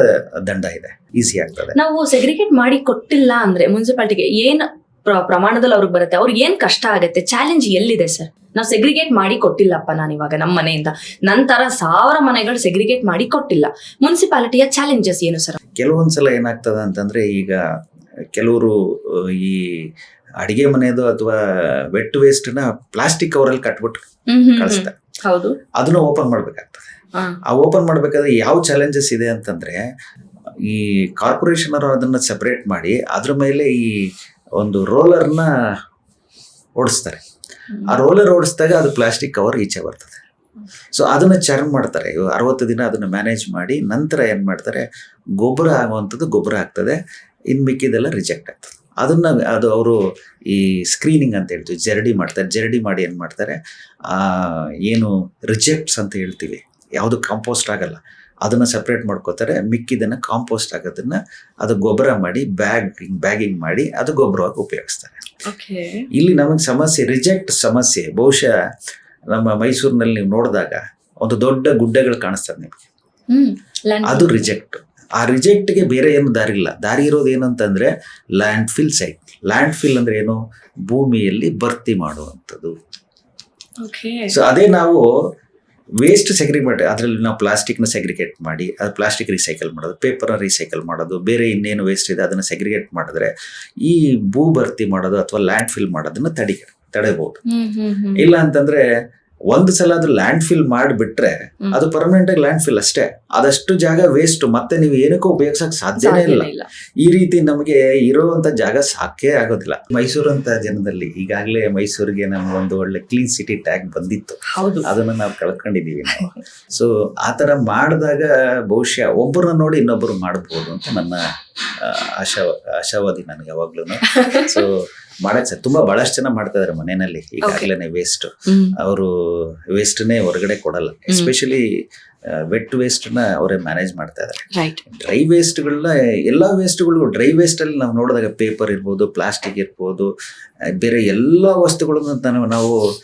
ದಂಡ ಇದೆ. ಈಸಿ ಆಗ್ತದೆ. ನಾವು ಸೆಗ್ರಿಗೇಟ್ ಮಾಡಿ ಕೊಟ್ಟಿಲ್ಲ ಅಂದ್ರೆ ಮುನ್ಸಿಪಾಲ್ಟಿಗೆ ಏನ್ ಪ್ರ- ಪ್ರಮಾಣದಲ್ಲಿ ಅವ್ರಿಗೆ ಬರುತ್ತೆ? ಅವ್ರಿಗೆ ಏನ್ ಕಷ್ಟ ಆಗುತ್ತೆ? ಚಾಲೆಂಜ್ ಎಲ್ಲಿದೆ ಸರ್ ನಾವು ಸೆಗ್ರಿಗೇಟ್ ಮಾಡಿ ಕೊಟ್ಟಿಲ್ಲಪ್ಪ ನಾನು ಇವಾಗ ನಮ್ಮ ಮನೆಯಿಂದ. ನಂತರ ಸಾವಿರ ಮನೆಗಳು ಸೆಗ್ರಿಗೇಟ್ ಮಾಡಿ ಕೊಟ್ಟಿಲ್ಲ. ಮುನ್ಸಿಪಾಲಿಟಿಯ ಚಾಲೆಂಜಸ್ ಏನು ಸರ್ ಕೆಲವೊಂದ್ಸಲ ಏನಾಗ್ತದ ಅಂತಂದ್ರೆ ಈಗ ಕೆಲವರು ಈ ಅಡಿಗೆ ಮನೆಯದು ಅಥವಾ ವೆಟ್ ವೇಸ್ಟ್ನ ಪ್ಲಾಸ್ಟಿಕ್ ಕವರಲ್ಲಿ ಕಟ್ಬಿಟ್ಟು ಕಳಿಸ್ತಾರೆ ಹೌದು. ಅದನ್ನ ಓಪನ್ ಮಾಡ್ಬೇಕಾಗ್ತದೆ. ಆ. ಓಪನ್ ಮಾಡ್ಬೇಕಾದ್ರೆ ಯಾವ ಚಾಲೆಂಜಸ್ ಇದೆ ಅಂತಂದ್ರೆ ಈ ಕಾರ್ಪೊರೇಷನ್ ಅವರು ಅದನ್ನ ಸೆಪರೇಟ್ ಮಾಡಿ ಅದ್ರ ಮೇಲೆ ಈ ಒಂದು ರೋಲರ್ನ ಓಡಿಸ್ತಾರೆ. ಆ ರೋಲರ್ ಓಡಿಸಿದಾಗ ಅದು ಪ್ಲಾಸ್ಟಿಕ್ ಕವರ್ ಈಚೆ ಬರ್ತದೆ. ಸೊ ಅದನ್ನ ಚರ್ನ್ ಮಾಡ್ತಾರೆ. ಅರವತ್ತು ದಿನ ಅದನ್ನ ಮ್ಯಾನೇಜ್ ಮಾಡಿ ನಂತರ ಏನು ಮಾಡ್ತಾರೆ? ಗೊಬ್ಬರ ಆಗುವಂಥದ್ದು ಗೊಬ್ಬರ ಆಗ್ತದೆ. ಇನ್ನು ಮಿಕ್ಕಿದೆಲ್ಲ ರಿಜೆಕ್ಟ್ ಆಗ್ತದೆ. ಅದನ್ನ ಅದು ಅವರು ಈ ಸ್ಕ್ರೀನಿಂಗ್ ಅಂತ ಹೇಳ್ತೀವಿ ಜರಡಿ ಮಾಡ್ತಾರೆ. ಜರಡಿ ಮಾಡಿ ಏನು ಮಾಡ್ತಾರೆ? ಏನು ರಿಜೆಕ್ಟ್ಸ್ ಅಂತ ಹೇಳ್ತೀವಿ. ಯಾವುದು ಕಾಂಪೋಸ್ಟ್ ಆಗಲ್ಲ. ಅದನ್ನ ಸಪ್ರೇಟ್ ಮಾಡ್ಕೋತಾರೆ ಮಿಕ್ಕಿದನ್ನ ಕಾಂಪೋಸ್ಟ್ ಆಗೋದನ್ನ ಅದು ಗೊಬ್ಬರ ಮಾಡಿ ಬ್ಯಾಗ್ ಬ್ಯಾಗಿಂಗ್ ಮಾಡಿ ಅದು ಗೊಬ್ಬರವಾಗಿ ಉಪಯೋಗಿಸ್ತಾರೆ. ಇಲ್ಲಿ ನಮಗೆ ಸಮಸ್ಯೆ ರಿಜೆಕ್ಟ್ ಸಮಸ್ಯೆ ಬಹುಶಃ ನಮ್ಮ ಮೈಸೂರಿನಲ್ಲಿ ನೀವು ನೋಡಿದಾಗ ಒಂದು ದೊಡ್ಡ ಗುಡ್ಡಗಳು ಕಾಣಿಸ್ತದೆ ನಿಮಗೆ. ಅದು ರಿಜೆಕ್ಟ್ ಆ ರಿಜೆಕ್ಟ್ಗೆ ಬೇರೆ ಏನು ದಾರಿ ಇಲ್ಲ. ದಾರಿ ಇರೋದು ಏನಂತಂದ್ರೆ landfill site landfill ಅಂದ್ರೆ ಏನು? ಭೂಮಿಯಲ್ಲಿ ಭರ್ತಿ ಮಾಡುವಂಥದ್ದು. ಸೊ ಅದೇ ನಾವು ವೇಸ್ಟ್ ಸೆಗ್ರಿಗೇಟ್ ಅದರಲ್ಲಿ ನಾವು ಪ್ಲಾಸ್ಟಿಕ್ನ ಸೆಗ್ರಿಗೇಟ್ ಮಾಡಿ ಅದು ಪ್ಲಾಸ್ಟಿಕ್ ರೀಸೈಕಲ್ ಮಾಡೋದು ಪೇಪರ್ನ ರೀಸೈಕಲ್ ಮಾಡೋದು ಬೇರೆ ಇನ್ನೇನು ವೇಸ್ಟ್ ಇದೆ ಅದನ್ನು ಸೆಗ್ರಿಗೇಟ್ ಮಾಡಿದ್ರೆ ಈ ಭೂ ಭರ್ತಿ ಮಾಡೋದು ಅಥವಾ ಲ್ಯಾಂಡ್ ಫಿಲ್ ಮಾಡೋದನ್ನ ತಡಿ ತಡೆಯಬಹುದು. ಇಲ್ಲ ಅಂತಂದ್ರೆ ಒಂದು ಸಲ ಅದು ಲ್ಯಾಂಡ್ ಫಿಲ್ ಮಾಡಿಬಿಟ್ರೆ ಅದು ಪರ್ಮನೆಂಟ್ ಆಗಿ ಲ್ಯಾಂಡ್ ಫಿಲ್ ಅಷ್ಟೇ. ಅದಷ್ಟು ಜಾಗ ವೇಸ್ಟ್ ಮತ್ತೆ ನೀವು ಏನಕ್ಕೂ ಉಪಯೋಗಿಸಕ್ ಸಾಧ್ಯನೇ ಇಲ್ಲ. ಈ ರೀತಿ ನಮಗೆ ಇರುವಂತ ಜಾಗ ಸಾಕೇ ಆಗೋದಿಲ್ಲ. ಮೈಸೂರು ಅಂತ ಜನದಲ್ಲಿ ಈಗಾಗಲೇ ಮೈಸೂರಿಗೆ ನಮ್ಗೆ ಒಂದು ಒಳ್ಳೆ ಕ್ಲೀನ್ ಸಿಟಿ ಟ್ಯಾಗ್ ಬಂದಿತ್ತು. ಅದನ್ನ ನಾವು ಕಳ್ಕೊಂಡಿದೀವಿ ಸೊ ಆತರ ತರ ಮಾಡಿದಾಗ ಬಹುಶಃ ಒಬ್ಬರನ್ನ ನೋಡಿ ಇನ್ನೊಬ್ಬರು ಮಾಡಬಹುದು ಅಂತ ನನ್ನ ಆಶಾವ ಆಶಾ ಆಶಾವಾದಿ ನನಗೆ ಯಾವಾಗ್ಲೂ ಸೊ ಮಾಡಕ್ ತುಂಬಾ ಬಹಳಷ್ಟು ಜನ ಮಾಡ್ತಾ ಇದಾರೆ ಮನೆಯಲ್ಲಿ. ಈಗಾಗಲೇ ವೇಸ್ಟ್ ಅವರು ವೇಸ್ಟ್ನೇ ಹೊರಗಡೆ ಕೊಡಲ್ಲ. ಎಸ್ಪೆಷಲಿ ವೆಟ್ ವೇಸ್ಟ್ನ ಅವರೇ ಮ್ಯಾನೇಜ್ ಮಾಡ್ತಾ ಡ್ರೈ ವೇಸ್ಟ್ ಡ್ರೈ ಎಲ್ಲಾ ವೇಸ್ಟ್ಗಳು ಡ್ರೈ ವೇಸ್ಟ್ ಅಲ್ಲಿ ನಾವು ನೋಡಿದಾಗ ಪೇಪರ್ ಇರ್ಬೋದು ಪ್ಲಾಸ್ಟಿಕ್ ಇರ್ಬೋದು ಬೇರೆ ಎಲ್ಲಾ ವಸ್ತುಗಳನ್ನು ನಾವು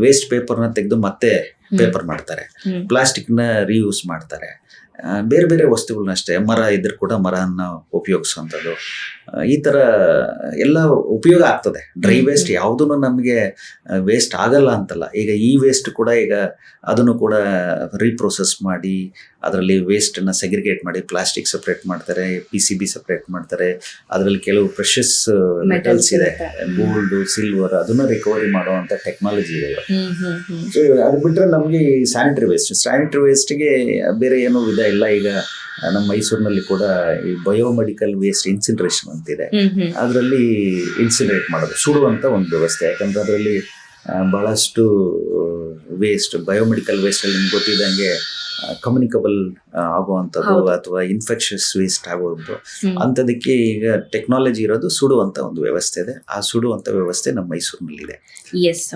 ವೇಸ್ಟ್ ಪೇಪರ್ನ ತೆಗೆದು ಮತ್ತೆ ಪೇಪರ್ ಮಾಡ್ತಾರೆ. ಪ್ಲಾಸ್ಟಿಕ್ನ ರೀಯೂಸ್ ಮಾಡ್ತಾರೆ. ಬೇರೆ ಬೇರೆ ವಸ್ತುಗಳನ್ನ ಅಷ್ಟೇ ಮರ ಇದ್ರೆ ಕೂಡ ಮರನ ಉಪಯೋಗಿಸುವಂಥದ್ದು. ಈ ಥರ ಎಲ್ಲ ಉಪಯೋಗ ಆಗ್ತದೆ. ಡ್ರೈ. ವೇಸ್ಟ್ ಯಾವುದೂ ನಮಗೆ ವೇಸ್ಟ್ ಆಗಲ್ಲ ಅಂತಲ್ಲ. ಈಗ ಈ ವೇಸ್ಟ್ ಕೂಡ ಈಗ ಅದನ್ನು ಕೂಡ ರೀಪ್ರೊಸೆಸ್ ಮಾಡಿ ಅದರಲ್ಲಿ ವೇಸ್ಟನ್ನು ಸೆಗ್ರಿಗೇಟ್ ಮಾಡಿ ಪ್ಲಾಸ್ಟಿಕ್ ಸಪ್ರೇಟ್ ಮಾಡ್ತಾರೆ ಪಿ ಸಿ ಬಿ ಸಪ್ರೇಟ್ ಮಾಡ್ತಾರೆ. ಅದರಲ್ಲಿ ಕೆಲವು ಪ್ರೆಷಸ್ ಮೆಟಲ್ಸ್ ಇದೆ. ಗೋಲ್ಡು ಸಿಲ್ವರ್ ಅದನ್ನ ರಿಕವರಿ ಮಾಡುವಂತ ಟೆಕ್ನಾಲಜಿ ಇದೆ ಸೊ ಅದು ಬಿಟ್ಟರೆ ನಮಗೆ ಸ್ಯಾನಿಟರಿ ವೇಸ್ಟ್ ಸ್ಯಾನಿಟರಿ ವೇಸ್ಟ್ಗೆ ಬೇರೆ ಏನೂ ವಿಧ ಇಲ್ಲ. ಈಗ ನಮ್ಮ ಮೈಸೂರಿನಲ್ಲಿ ಕೂಡ ಈ ಬಯೋಮೆಡಿಕಲ್ ವೇಸ್ಟ್ ಇನ್ಸಿನರೇಷನ್ ಅಂತಿದೆ. ಅದರಲ್ಲಿ ಇನ್ಸಿನರೇಟ್ ಮಾಡೋದು ಸುಡುವಂತ ಒಂದು ವ್ಯವಸ್ಥೆ. ಯಾಕಂದ್ರೆ ಅದರಲ್ಲಿ ಬಹಳಷ್ಟು ವೇಸ್ಟ್ ಬಯೋಮೆಡಿಕಲ್ ವೇಸ್ಟಲ್ಲಿ ನಿಮ್ಗೆ ಗೊತ್ತಿದ್ದಂಗೆ ಕಮ್ಯುನಿಕಬಲ್ ಆಗುವಂಥದ್ದು ಅಥವಾ ಇನ್ಫೆಕ್ಷಸ್ ವೇಸ್ಟ್ ಆಗುವಂಥದ್ದು. ಅಂಥದಕ್ಕೆ ಈಗ ಟೆಕ್ನಾಲಜಿ ಇರೋದು ಸುಡುವಂಥ ಒಂದು ವ್ಯವಸ್ಥೆ ಇದೆ. ಆ ಸುಡುವಂಥ ವ್ಯವಸ್ಥೆ ನಮ್ಮ ಮೈಸೂರಿನಲ್ಲಿದೆ. ಎಸ್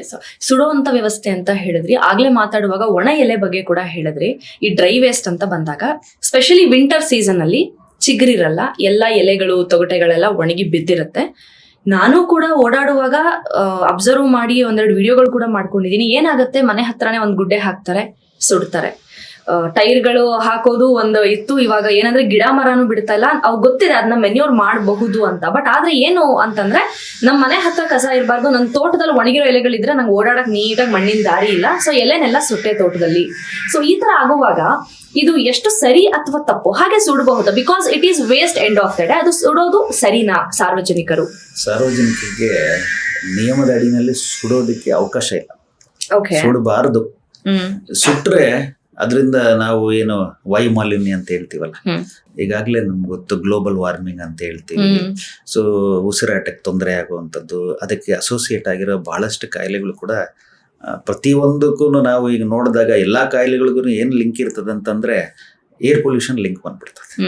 ಎಸ್ ಸುಡುವಂತ ವ್ಯವಸ್ಥೆ ಅಂತ ಹೇಳಿದ್ರಿ. ಆಗ್ಲೇ ಮಾತಾಡುವಾಗ ಒಣ ಎಲೆ ಬಗ್ಗೆ ಕೂಡ ಹೇಳಿದ್ರಿ. ಈ ಡ್ರೈ ವೇಸ್ಟ್ ಅಂತ ಬಂದಾಗ ಸ್ಪೆಷಲಿ ವಿಂಟರ್ ಸೀಸನ್ ಅಲ್ಲಿ ಚಿಗುರಿರಲ್ಲ ಎಲ್ಲ ಎಲೆಗಳು ತೊಗಟೆಗಳೆಲ್ಲ ಒಣಗಿ ಬಿದ್ದಿರುತ್ತೆ. ನಾನು ಕೂಡ ಓಡಾಡುವಾಗ ಅಬ್ಸರ್ವ್ ಮಾಡಿ ಒಂದೆರಡು ವಿಡಿಯೋಗಳು ಕೂಡ ಮಾಡ್ಕೊಂಡಿದೀನಿ ಏನಾಗುತ್ತೆ? ಮನೆ ಹತ್ರನೇ ಒಂದು ಗುಡ್ಡೆ ಹಾಕ್ತಾರೆ ಸುಡ್ತಾರೆ. ಟೈರ್ಗಳು ಹಾಕೋದು ಒಂದು ಇತ್ತು. ಇವಾಗ ಏನಂದ್ರೆ ಗಿಡ ಮರನು ಬಿಡ್ತಾ ಇಲ್ಲ. ಅವ್ರಿಗೆ ಗೊತ್ತಿದೆ ಅದನ್ನ ಮೆನ್ಯೂರ್ ಮಾಡಬಹುದು ಅಂತ. ಬಟ್ ಆದ್ರೆ ಏನು ಅಂತಂದ್ರೆ ನಮ್ಮ ಮನೆ ಹತ್ರ ಕಸ ಇರಬಾರ್ದು. ನನ್ನ ತೋಟದಲ್ಲಿ ಒಣಗಿರೋ ಎಲೆಗಳಿದ್ರೆ ನಂಗೆ ಓಡಾಡಕ್ ನೀಟಾಗಿ ಮಣ್ಣಿನ ದಾರಿ ಇಲ್ಲ. ಸೊ ಎಲೆನೆಲ್ಲ ಸುಟ್ಟೆ ತೋಟದಲ್ಲಿ. ಸೊ ಈ ತರ ಆಗುವಾಗ ಇದು ಎಷ್ಟು ಸರಿ ಅಥವಾ ತಪ್ಪು? ಹಾಗೆ ಸುಡಬಹುದು. Because it is waste end of the day ಅದು ಸುಡೋದು ಸರಿನಾ ಸಾರ್ವಜನಿಕರು? ಸಾರ್ವಜನಿಕರಿಗೆ ನಿಯಮದ ಅಡಿನಲ್ಲಿ ಸುಡೋದಕ್ಕೆ ಅವಕಾಶ ಇಲ್ಲ. ಸುಡಬಾರದು. ಸುಟ್ರೆ ಅದರಿಂದ ನಾವು ಏನು ವಾಯುಮಾಲಿನ್ಯ ಅಂತ ಹೇಳ್ತೀವಲ್ಲ. ಈಗಾಗಲೇ ನಮ್ಗೆ ಗೊತ್ತು ಗ್ಲೋಬಲ್ ವಾರ್ಮಿಂಗ್ ಅಂತ ಹೇಳ್ತೀವಿ. ಸೊ ಉಸಿರಾಟಕ್ಕೆ ತೊಂದರೆ ಆಗುವಂಥದ್ದು ಅದಕ್ಕೆ ಅಸೋಸಿಯೇಟ್ ಆಗಿರೋ ಬಹಳಷ್ಟು ಕಾಯಿಲೆಗಳು ಕೂಡ ಪ್ರತಿಯೊಂದಕ್ಕೂ ನಾವು ಈಗ ನೋಡಿದಾಗ ಎಲ್ಲ ಕಾಯಿಲೆಗಳಿಗೂ ಏನು ಲಿಂಕ್ ಇರ್ತದೆ ಅಂತಂದ್ರೆ ಏರ್ ಪೊಲ್ಯೂಷನ್ ಲಿಂಕ್ ಬಂದ್ಬಿಡ್ತದೆ.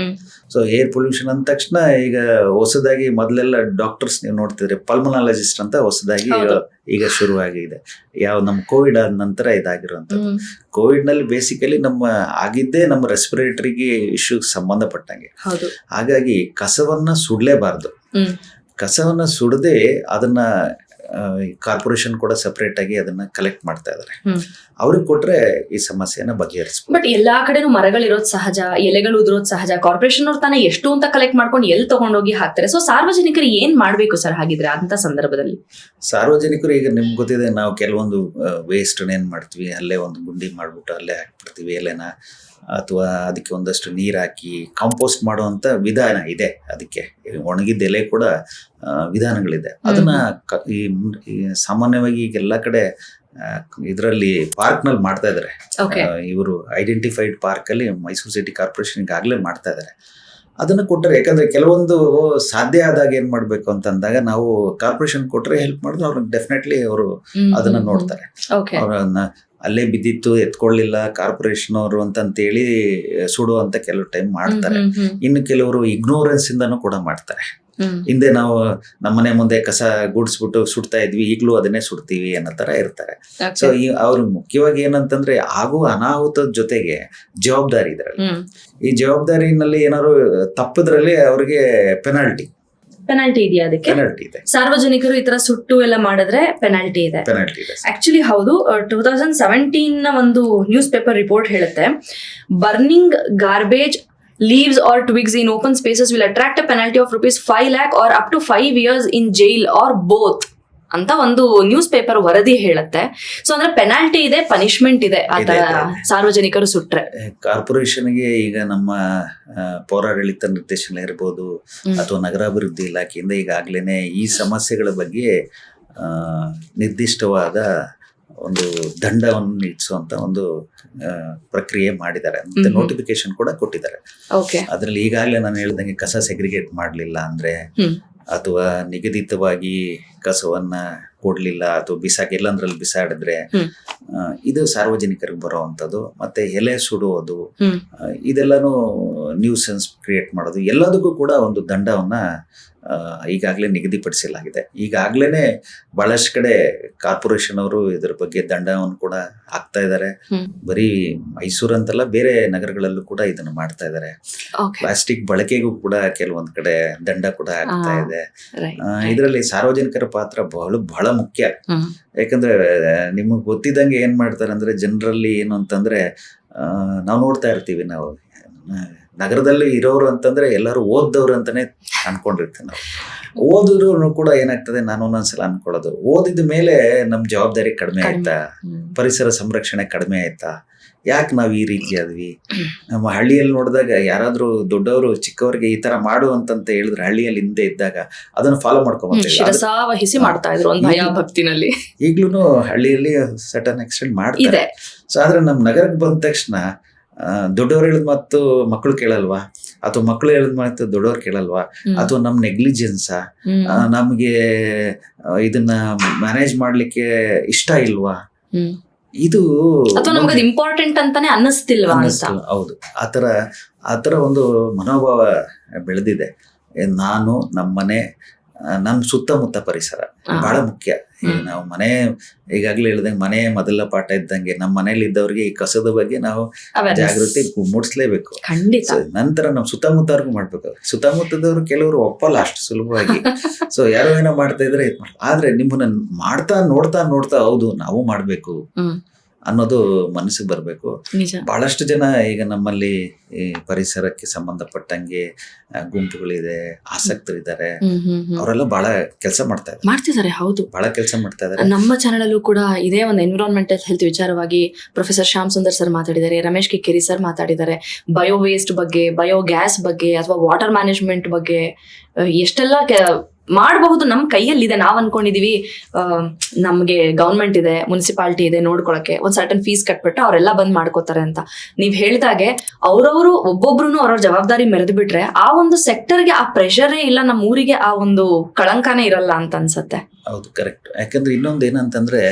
ಸೊ ಏರ್ ಪೊಲ್ಯೂಷನ್ ಅಂದ ತಕ್ಷಣ ಈಗ ಹೊಸದಾಗಿ ಮೊದಲೆಲ್ಲ ಡಾಕ್ಟರ್ಸ್ ನೀವು ನೋಡ್ತಿದ್ರೆ ಪಲ್ಮನಾಲಜಿಸ್ಟ್ ಅಂತ ಹೊಸದಾಗಿ ಈಗ ಈಗ ಶುರುವಾಗಿದೆ. ಯಾವ ನಮ್ಮ ಕೋವಿಡ್ ಆದ ನಂತರ ಇದಾಗಿರುವಂಥದ್ದು. ಹ್ಮ್. ಕೋವಿಡ್ನಲ್ಲಿ ಬೇಸಿಕಲಿ ನಮ್ಮ ಆಗಿದ್ದೇ ನಮ್ಮ ರೆಸ್ಪಿರೇಟರಿಗೆ ಇಶ್ಯೂ ಸಂಬಂಧಪಟ್ಟಂಗೆ. ಹಾಗಾಗಿ ಕಸವನ್ನ ಸುಡಲೇಬಾರದು. ಕಸವನ್ನ ಸುಡದೆ ಅದನ್ನ ಕಾರ್ಪೊರೇಷನ್ ಕೂಡ ಸಪರೇಟ್ ಆಗಿ ಅದನ್ನ ಕಲೆಕ್ಟ್ ಮಾಡ್ತಾ ಇದಾರೆ. ಅವ್ರಿಗೆ ಕೊಟ್ರೆ ಈ ಸಮಸ್ಯೆನ ಬಗೆಹರಿಸ್ಬೋದು. ಬಟ್ ಎಲ್ಲಾ ಕಡೆನೂ ಮರಗಳಿರೋದ್ ಸಹಜ ಎಲೆಗಳು ಉದ್ರೋದು ಸಹಜ ಕಾರ್ಪೊರೇಷನ್ ಅವ್ರು ತಾನೇ ಎಷ್ಟು ಅಂತ ಕಲೆಕ್ಟ್ ಮಾಡ್ಕೊಂಡು ಎಲ್ಲಿ ತಗೊಂಡೋಗಿ ಹಾಕ್ತಾರೆ? ಸೊ ಸಾರ್ವಜನಿಕರು ಏನ್ ಮಾಡ್ಬೇಕು ಸರ್ ಹಾಗಿದ್ರೆ ಅಂತ ಸಂದರ್ಭದಲ್ಲಿ? ಸಾರ್ವಜನಿಕರು ಈಗ ನಿಮ್ಗೆ ಗೊತ್ತಿದೆ ನಾವು ಕೆಲವೊಂದು ವೇಸ್ಟ್ ಏನ್ ಮಾಡ್ತೀವಿ? ಅಲ್ಲೇ ಒಂದು ಗುಂಡಿ ಮಾಡ್ಬಿಟ್ಟು ಅಲ್ಲೇ ಹಾಕ್ಬಿಡ್ತೀವಿ ಎಲೆನ. ಅಥವಾ ಅದಕ್ಕೆ ಒಂದಷ್ಟು ನೀರು ಹಾಕಿ ಕಾಂಪೋಸ್ಟ್ ಮಾಡುವಂಥ ವಿಧಾನ ಇದೆ ಅದಕ್ಕೆ. ಒಣಗಿದ ಎಲೆ ಕೂಡ ವಿಧಾನಗಳಿದೆ. ಅದನ್ನ ಈ ಈ ಸಾಮಾನ್ಯವಾಗಿ ಈಗ ಎಲ್ಲ ಕಡೆ ಇದರಲ್ಲಿ ಪಾರ್ಕ್ನಲ್ಲಿ ಮಾಡ್ತಾ ಇದ್ದಾರೆ ಇವರು ಐಡೆಂಟಿಫೈಡ್ ಪಾರ್ಕ್ ಅಲ್ಲಿ ಮೈಸೂರು ಸಿಟಿ ಕಾರ್ಪೊರೇಷನ್ ಈಗಾಗಲೇ ಮಾಡ್ತಾ ಇದ್ದಾರೆ ಅದನ್ನ ಕೊಟ್ಟರೆ ಯಾಕಂದ್ರೆ ಕೆಲವೊಂದು ಸಾಧ್ಯ ಆದಾಗ ಏನ್ ಮಾಡ್ಬೇಕು ಅಂತ ಅಂದಾಗ ನಾವು ಕಾರ್ಪೊರೇಷನ್ ಕೊಟ್ರೆ ಹೆಲ್ಪ್ ಮಾಡಿದ್ರೆ ಅವ್ರಿಗೆ ಡೆಫಿನೆಟ್ಲಿ ಅವರು ಅದನ್ನ ನೋಡ್ತಾರೆ. ಅವ್ರನ್ನ ಅಲ್ಲೇ ಬಿದ್ದಿತ್ತು ಎತ್ಕೊಳ್ಳಿಲ್ಲ ಕಾರ್ಪೊರೇಷನ್ ಅವರು ಅಂತಂತೇಳಿ ಸುಡುವಂತ ಕೆಲವು ಟೈಮ್ ಮಾಡ್ತಾರೆ. ಇನ್ನು ಕೆಲವರು ಇಗ್ನೋರೆನ್ಸ್ ಇಂದನು ಕೂಡ ಮಾಡ್ತಾರೆ. ಹಿಂದೆ ನಾವು ನಮ್ಮನೆ ಮುಂದೆ ಕಸ ಗುಡಿಸ್ಬಿಟ್ಟು ಸುಡ್ತಾ ಇದ್ವಿ ಈಗಲೂ ಅದನ್ನೇ ಸುಡ್ತೀವಿ ಅನ್ನೋ ತರ ಇರ್ತಾರೆ. ಸೊ ಈ ಅವ್ರು ಮುಖ್ಯವಾಗಿ ಏನಂತಂದ್ರೆ ಆಗುವ ಅನಾಹುತದ ಜೊತೆಗೆ ಜವಾಬ್ದಾರಿ ಇದರಲ್ಲಿ. ಈ ಜವಾಬ್ದಾರಿನಲ್ಲಿ ಏನಾದ್ರು ತಪ್ಪದ್ರಲ್ಲಿ ಅವ್ರಿಗೆ ಪೆನಾಲ್ಟಿ ಪೆನಾಲ್ಟಿ ಇದೆಯಾ ಅದಕ್ಕೆ? ಪೆನಾಲ್ಟಿ ಇದೆ. ಸಾರ್ವಜನಿಕರು ಈ ತರ ಸುಟ್ಟು ಎಲ್ಲ ಮಾಡಿದ್ರೆ ಪೆನಾಲ್ಟಿ ಇದೆ. ಪೆನಾಲ್ಟಿ ಇದೆ. ಆಕ್ಚುಲಿ ಹೌದು ಟೂ ತೌಸಂಡ್ ಸೆವೆಂಟೀನ್ನ ಒಂದು ನ್ಯೂಸ್ ಪೇಪರ್ ರಿಪೋರ್ಟ್ ಹೇಳುತ್ತೆ. Burning garbage leaves or twigs in open spaces will attract a penalty of rupees five lakh or up to five years in jail or both ಅಂತ ಒಂದು news paper ವರದಿ ಹೇಳುತ್ತೆ. So ಅಂದ್ರೆ penalty ಇದೆ punishment ಇದೆ. ಸಾರ್ವಜನಿಕರು ಸುಟ್ರೆ. ಕಾರ್ಪೊರೇಷನ್ಗೆ ಈಗ ನಮ್ಮ ಪೌರಾಡಳಿತ ನಿರ್ದೇಶನ ಇರ್ಬೋದು ಅಥವಾ ನಗರಾಭಿವೃದ್ಧಿ ಇಲಾಖೆಯಿಂದ ಈಗಾಗ್ಲೇನೆ ಈ ಸಮಸ್ಯೆಗಳ ಬಗ್ಗೆ ನಿರ್ದಿಷ್ಟವಾದ ಒಂದು ದಂಡವನ್ನು ನೀಡಿಸುವಂತ ಒಂದು ಪ್ರಕ್ರಿಯೆ ಮಾಡಿದ್ದಾರೆ. ಮತ್ತೆ ನೋಟಿಫಿಕೇಶನ್ ಕೂಡ ಕೊಟ್ಟಿದ್ದಾರೆ. ಓಕೆ ಅದ್ರಲ್ಲಿ ಈಗಾಗಲೇ ನಾನು ಹೇಳ್ದಂಗೆ ಕಸ ಸೆಗ್ರಿಗೇಟ್ ಮಾಡಲಿಲ್ಲ ಅಂದ್ರೆ. ಅಥವಾ ನಿಗದಿತವಾಗಿ ಕಸವನ್ನ ಕೊಡ್ಲಿಲ್ಲ ಅಥವಾ ಬಿಸಾಕಿ ಎಲ್ಲಂದ್ರಲ್ಲಿ ಬಿಸಾಡಿದ್ರೆ ಇದು ಸಾರ್ವಜನಿಕರಿಗೆ ಬರುವಂಥದ್ದು. ಮತ್ತೆ ಎಲೆ ಸುಡುವುದು ಇದೆಲ್ಲಾನು ನ್ಯೂಸೆನ್ಸ್ ಕ್ರಿಯೇಟ್ ಮಾಡೋದು. ಎಲ್ಲದಕ್ಕೂ ಕೂಡ ಒಂದು ದಂಡವನ್ನ ಈಗಾಗಲೇ ನಿಗದಿಪಡಿಸಲಾಗಿದೆ. ಈಗಾಗಲೇ ಬಹಳಷ್ಟು ಕಡೆ ಕಾರ್ಪೊರೇಷನ್ ಅವರು ಇದರ ಬಗ್ಗೆ ದಂಡವನ್ನು ಕೂಡ ಹಾಕ್ತಾ ಇದ್ದಾರೆ. ಬರೀ ಮೈಸೂರು ಅಂತಲ್ಲ ಬೇರೆ ನಗರಗಳಲ್ಲೂ ಕೂಡ ಇದನ್ನು ಮಾಡ್ತಾ ಇದ್ದಾರೆ ಪ್ಲಾಸ್ಟಿಕ್ ಬಳಕೆಗೂ ಕೂಡ ಕೆಲವೊಂದು ಕಡೆ ದಂಡ ಕೂಡ ಆಗ್ತಾ ಇದೆ. ಇದರಲ್ಲಿ ಸಾರ್ವಜನಿಕರ ಪಾತ್ರ ಬಹಳ ಬಹಳ ಮುಖ್ಯ. ಯಾಕಂದ್ರೆ ನಿಮಗೆ ಗೊತ್ತಿದ್ದಂಗೆ ಏನ್ ಮಾಡ್ತಾರೆ ಅಂದ್ರೆ ಜನರಲ್ಲಿ ಏನು ಅಂತಂದ್ರೆ ಆ, ನಾವು ನೋಡ್ತಾ ಇರ್ತೀವಿ ನಾವು. ನಗರದಲ್ಲಿ ಇರೋರು ಅಂತಂದ್ರೆ ಎಲ್ಲರೂ ಓದ್ದವ್ರು ಅಂತಾನೆ ಅನ್ಕೊಂಡಿರ್ತೀವಿ ನಾವು. ಓದಿದ್ರು ಕೂಡ ಏನಾಗ್ತದೆ ನಾನು ಒಂದೊಂದ್ಸಲ ಅನ್ಕೊಳ್ಳೋದು. ಓದಿದ ಮೇಲೆ ನಮ್ಮ ಜವಾಬ್ದಾರಿ ಕಡಿಮೆ. ಆಯ್ತಾ? ಪರಿಸರ ಸಂರಕ್ಷಣೆ ಕಡಿಮೆ ಆಯ್ತಾ? ಯಾಕೆ ನಾವು ಈ ರೀತಿ ಆದ್ವಿ? ನಮ್ಮ ಹಳ್ಳಿಯಲ್ಲಿ ನೋಡಿದಾಗ ಯಾರಾದ್ರೂ ದೊಡ್ಡವರು ಚಿಕ್ಕವರಿಗೆ ಈ ತರ ಮಾಡು ಅಂತಂತ ಹೇಳಿದ್ರೆ ಹಳ್ಳಿಯಲ್ಲಿ ಹಿಂದೆ ಇದ್ದಾಗ ಅದನ್ನ ಫಾಲೋ ಹ್ಮ್, ಮಾಡ್ಕೊಂಬ ಶಿರಸ ಮಾಡ್ತಾ ಇದ್ರು ಒಂದ್ ಭಯ ಭಕ್ತಿನಲ್ಲಿ ಈಗ್ಲೂ ಹಳ್ಳಿಯಲ್ಲಿ ಸಟನ್ ಎಕ್ಸ್ಟೆಂಡ್ ಮಾಡ್ತಾರೆ. ಸೊ ಆದ್ರೆ ನಮ್ ನಗರಕ್ಕೆ ಬಂದ ತಕ್ಷಣ ದೊಡ್ಡವ್ರು ಹೇಳಿದ ಮತ್ತು ಮಕ್ಕಳು ಕೇಳಲ್ವಾ? ಅಥವಾ ಮಕ್ಕಳು ಹೇಳಿದ ಮಾತು ದೊಡ್ಡವ್ರು ಕೇಳಲ್ವಾ. ಅಥವಾ ನಮ್ ನೆಗ್ಲಿಜೆನ್ಸ. ನಮ್ಗೆ ಇದನ್ನ ಮ್ಯಾನೇಜ್ ಮಾಡ್ಲಿಕ್ಕೆ ಇಷ್ಟ ಇಲ್ವಾ? ಇದು ಇಂಪಾರ್ಟೆಂಟ್ ಅಂತಾನೆ ಅನ್ನಿಸ್ತಿಲ್ವಾ. ಹೌದು. ಆತರ ಆತರ ಒಂದು ಮನೋಭಾವ ಬೆಳೆದಿದೆ. ನಾನು ನಮ್ಮನೆ ನಮ್ಮ ಸುತ್ತಮುತ್ತ ಪರಿಸರ. ಬಹಳ ಮುಖ್ಯ. ನಾವು ಮನೆ ಈಗಾಗಲೇ ಹೇಳ್ದಂಗೆ ಮನೆ ಮೊದಲ ಪಾಠ ಇದ್ದಂಗೆ ನಮ್ಮ ಮನೇಲಿ ಇದ್ದವ್ರಿಗೆ ಈ ಕಸದ ಬಗ್ಗೆ ನಾವು ಜಾಗೃತಿ ಮೂಡಿಸ್ಲೇಬೇಕು. ನಂತರ ನಮ್ಮ ಸುತ್ತಮುತ್ತವ್ರಿಗೂ ಮಾಡ್ಬೇಕು. ಸುತ್ತಮುತ್ತದವ್ರು ಕೆಲವರು ಒಪ್ಪಲ್ಲ ಅಷ್ಟು ಸುಲಭವಾಗಿ. ಸೊ ಯಾರೋ ಏನೋ ಮಾಡ್ತಾ ಇದ್ರೆ ಆದ್ರೆ ನಿಮ್ಮನ್ನ ಮಾಡ್ತಾ ನೋಡ್ತಾ ನೋಡ್ತಾ ಹೌದು ನಾವು ಮಾಡ್ಬೇಕು. ಅನ್ನೋದು ಮನಸ್ಸಿಗೆ ಬರಬೇಕು. ನಿಜ. ಬಹಳಷ್ಟು ಜನ ಈಗ ನಮ್ಮಲ್ಲಿ ಈ ಪರಿಸರಕ್ಕೆ ಸಂಬಂಧಪಟ್ಟಂಗೆ ಗುಂಪುಗಳಿದೆ ಆಸಕ್ತರಿದ್ದಾರೆ. ಅವರೆಲ್ಲ ಬಹಳ ಕೆಲಸ ಮಾಡ್ತಾ ಇದ್ದಾರೆ. ಮಾಡ್ತಿದ್ದಾರೆ ಹೌದು. ಬಹಳ ಕೆಲಸ ಮಾಡ್ತಾ ಇದ್ದಾರೆ. ನಮ್ಮ ಚಾನೆಲ್ ಅಲ್ಲೂ ಕೂಡ ಇದೇ ಒಂದು ಎನ್ವಿರಾನ್ಮೆಂಟಲ್ ಹೆಲ್ತ್ ವಿಚಾರವಾಗಿ ಪ್ರೊಫೆಸರ್ ಶ್ಯಾಮ್ ಸುಂದರ್ ಸರ್ ಮಾತಾಡಿದ್ದಾರೆ ರಮೇಶ್ ಕಿಕ್ಕೇರಿ ಸರ್ ಮಾತಾಡಿದ್ದಾರೆ. ಬಯೋ ವೇಸ್ಟ್ ಬಗ್ಗೆ ಬಯೋ ಗ್ಯಾಸ್ ಬಗ್ಗೆ ಅಥವಾ ವಾಟರ್ ಮ್ಯಾನೇಜ್ಮೆಂಟ್ ಬಗ್ಗೆ ಎಷ್ಟೆಲ್ಲ ಮಾಡಬಹುದು ನಮ್ಮ ಕೈಯಲ್ಲಿದೆ ನಾವ್ ಅನ್ಕೊಂಡಿದೀವಿ. ನಮ್ಗೆ ಗವರ್ಮೆಂಟ್ ಇದೆ ಮುನ್ಸಿಪಾಲ್ಟಿ ಇದೆ ನೋಡ್ಕೊಳಕ್ಕೆ ಒಂದ್ ಸರ್ಟನ್ ಫೀಸ್ ಕಟ್ಬಿಟ್ಟು ಅವರೆಲ್ಲ ಬಂದ್ ಮಾಡ್ಕೋತಾರೆ ಅಂತ. ನೀವ್ ಹೇಳ್ದಾಗೆ ಅವ್ರವ್ರು ಒಬ್ಬೊಬ್ರು ಅವ್ರವ್ರ ಜವಾಬ್ದಾರಿ ಮೆರೆದು ಬಿಟ್ರೆ ಆ ಒಂದು ಸೆಕ್ಟರ್ಗೆ ಆ ಪ್ರೆಷರೇ ಇಲ್ಲ ನಮ್ಮ ಊರಿಗೆ ಆ ಒಂದು ಕಳಂಕನೇ ಇರಲ್ಲ ಅಂತ ಅನ್ಸತ್ತೆ. ಹೌದು ಕರೆಕ್ಟ್ ಯಾಕಂದ್ರೆ ಇನ್ನೊಂದು ಏನಂತಂದ್ರೆ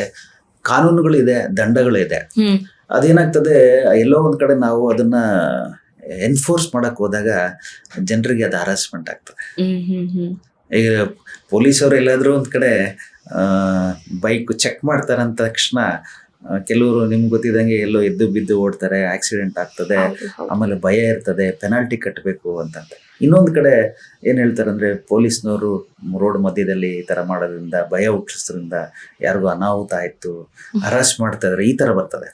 ಕಾನೂನುಗಳಿದೆ ದಂಡಗಳಿದೆ. ಇದೆ ಅದೇನಾಗ್ತದೆ ಎಲ್ಲೋ ಒಂದ್ ಕಡೆ ನಾವು ಅದನ್ನ ಎನ್ಫೋರ್ಸ್ ಮಾಡಕ್ ಹೋದಾಗ ಜನರಿಗೆ ಅದು ಹರಾಸ್ಮೆಂಟ್ ಆಗ್ತದೆ. ಹ್ಮ್ ಹ್ಮ್ ಹ್ಮ್. ಈಗ ಪೊಲೀಸವ್ರು ಎಲ್ಲಾದರೂ ಒಂದು ಕಡೆ ಬೈಕ್ ಚೆಕ್ ಮಾಡ್ತಾರೆ ಅಂದ ತಕ್ಷಣ ಕೆಲವರು ನಿಮ್ಗೆ ಗೊತ್ತಿದಂಗೆ ಎಲ್ಲೋ ಎದ್ದು ಬಿದ್ದು ಓಡ್ತಾರೆ ಆಕ್ಸಿಡೆಂಟ್ ಆಗ್ತದೆ. ಆಮೇಲೆ ಭಯ ಇರ್ತದೆ ಪೆನಾಲ್ಟಿ ಕಟ್ಟಬೇಕು ಅಂತಂತ. ಇನ್ನೊಂದು ಕಡೆ ಏನು ಹೇಳ್ತಾರೆ ಅಂದರೆ ಪೊಲೀಸ್ನವರು ರೋಡ್ ಮಧ್ಯದಲ್ಲಿ ಈ ತರ ಮಾಡೋದ್ರಿಂದ ಭಯ ಹುಟ್ಟಿಸೋದ್ರಿಂದ ಯಾರಿಗೂ ಅನಾಹುತ ಆಯ್ತು ಹರಾಸ್ ಮಾಡ್ತಾ ಇದ್ರೆ ಈ ತರ ಬರ್ತದೆ.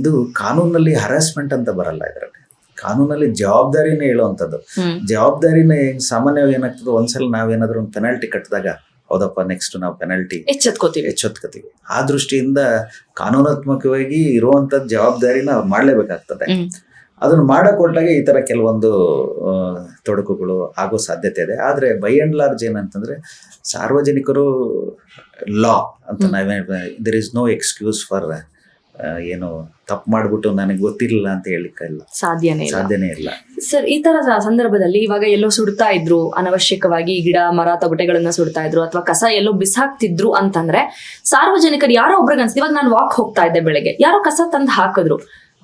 ಇದು ಕಾನೂನಲ್ಲಿ ಹರಾಸ್ಮೆಂಟ್ ಅಂತ ಬರಲ್ಲ ಇದರಲ್ಲಿ. ಕಾನೂನಲ್ಲಿ ಜವಾಬ್ದಾರಿನೇ ಹೇಳುವಂಥದ್ದು. ಜವಾಬ್ದಾರಿನೇ ಸಾಮಾನ್ಯವಾಗಿ ಏನಾಗ್ತದೆ ಒಂದ್ಸಲ ನಾವೇನಾದ್ರೂ ಒಂದು ಪೆನಾಲ್ಟಿ ಕಟ್ಟಿದಾಗ ಹೌದಪ್ಪ ನೆಕ್ಸ್ಟ್ ನಾವು ಪೆನಾಲ್ಟಿ ಎಚ್ಚೆತ್ಕೋತೀವಿ. ಎಚ್ಚೆತ್ಕೋತೀವಿ. ಆ ದೃಷ್ಟಿಯಿಂದ ಕಾನೂನಾತ್ಮಕವಾಗಿ ಇರುವಂತ ಜವಾಬ್ದಾರಿನ ಅವ್ರು ಮಾಡ್ಲೇಬೇಕಾಗ್ತದೆ. ಅದನ್ನು ಅದನ್ನ ಮಾಡಕ್ ಹೊರಟಾಗ ಈ ತರ ಕೆಲವೊಂದು ತೊಡಕುಗಳು ಆಗೋ ಸಾಧ್ಯತೆ ಇದೆ. ಆದ್ರೆ ಬೈ ಅಂಡ್ ಲಾರ್ಜ್ ಏನಂತಂದ್ರೆ ಸಾರ್ವಜನಿಕರು ಲಾ ಅಂತ ಹ್ಮ್. ನಾವೇ there is no excuse for ಏನು ತಪ್ಪು ಮಾಡ್ಬಿಟ್ಟು ನನಗೆ ಗೊತ್ತಿರಲಿಲ್ಲ ಅಂತ ಹೇಳಿಕ್ಕಿಲ್ಲ ಸಾಧ್ಯನೇ ಇಲ್ಲ. ಸಾಧ್ಯನೇ ಇಲ್ಲ. ಸರ್ ಈ ತರ ಸಂದರ್ಭದಲ್ಲಿ ಇವಾಗ ಎಲ್ಲೋ ಸುಡ್ತಾ ಇದ್ರು ಅನವಶ್ಯಕವಾಗಿ ಗಿಡ ಮರ ತೊಗಟೆಗಳನ್ನ ಸುಡ್ತಾ ಇದ್ರು ಅಥವಾ ಕಸ ಎಲ್ಲೋ ಬಿಸಾಕ್ತಿದ್ರು ಅಂತಂದ್ರೆ ಸಾರ್ವಜನಿಕರು ಯಾರೋ ಒಬ್ರಿಗೆ ಅನ್ಸುತ್ತೆ ಇವಾಗ ನಾನು ವಾಕ್ ಹೋಗ್ತಾ ಇದ್ದೆ ಬೆಳಗ್ಗೆ. ಯಾರೋ ಕಸ ತಂದು ಹಾಕಿದ್ರು.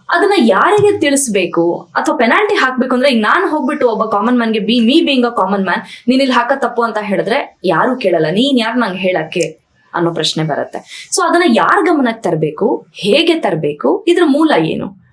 ಅದನ್ನ ಯಾರಿಗೆ ತಿಳಿಸ್ಬೇಕು? ಅಥವಾ ಪೆನಾಲ್ಟಿ ಹಾಕ್ಬೇಕು ಅಂದ್ರೆ ಈಗ ನಾನು ಹೋಗ್ಬಿಟ್ಟು ಒಬ್ಬ common ಮ್ಯಾನ್ಗೆ be me being a common man ನೀನ್ ಇಲ್ಲಿ ಹಾಕ ತಪ್ಪು ಅಂತ ಹೇಳಿದ್ರೆ ಯಾರು ಕೇಳಲ್ಲ. ನೀನ್ ಯಾರು ನಂಗೆ ಹೇಳಕ್ಕೆ? ಅನ್ನೋ ಪ್ರಶ್ನೆ ಬರುತ್ತೆ. ಸೊ ಅದನ್ನ ಯಾರ ಗಮನಕ್ಕೆ ತರಬೇಕು? ಹೇಗೆ ತರಬೇಕು? ಇದ್ರ ಮೂಲ ಏನು?